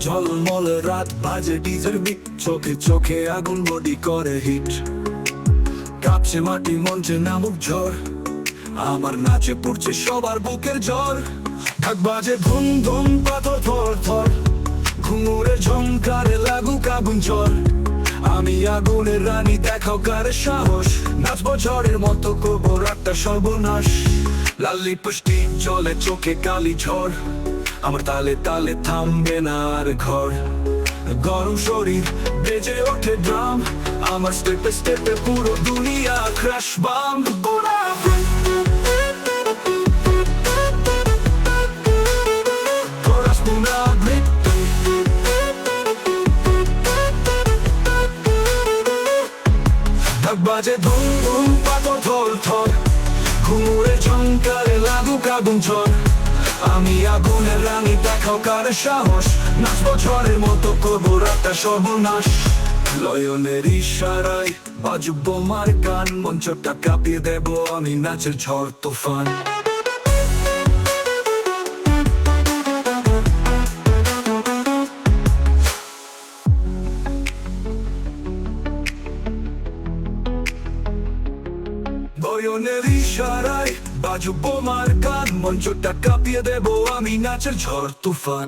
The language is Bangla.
ঝলমলে রাত বাজে ডিজের চোখে চোখে আগুন বডি করে হিট কাঁপছে মাটি মঞ্চে নামুক ঝড়। আমার নাচে পড়ছে সবার বুকের জ্বর। থাক বাজে ধুম ধুম পাথর থর থর ঘুমুরে ঝংকারে লাগুক আগুন ঝড় আমি আগুনের রানী, দেখাও কারে সাহস? নাচবো ঝড়ের মতো, করব রাতটা সর্বনাশ। লাল্লি পুষ্টি, জলে চোখে কালি ঝড়। আমার তালে তালে থামবে না আর ঘর। গরম শরীর, বেজে ওঠে ড্রাম। আমার স্টেপে স্টেপে পুরো দুনিয়া ক্রাশ বাম পুরা ঢাক বাজে, ধুম ধুম পাথর থর থর ঘুমুরে ঝঙ্কারে লাগুক আগুন ঝড়। আমি আগুনের রানী, দেখাও কার সাহস। নাচ ঝড়ের মতো করব রাতটা সর্বনাশ। লয়নের ইশারায় বাজুব মার গান, মঞ্চটা কাঁপিয়ে দেব আমি নাচের ঝড়, তুফান। বয়নের ইশারায় বাজু বোমার গান মঞ্চটা কাঁপিয়ে দেব আমি নাচের ঝড় তুফান।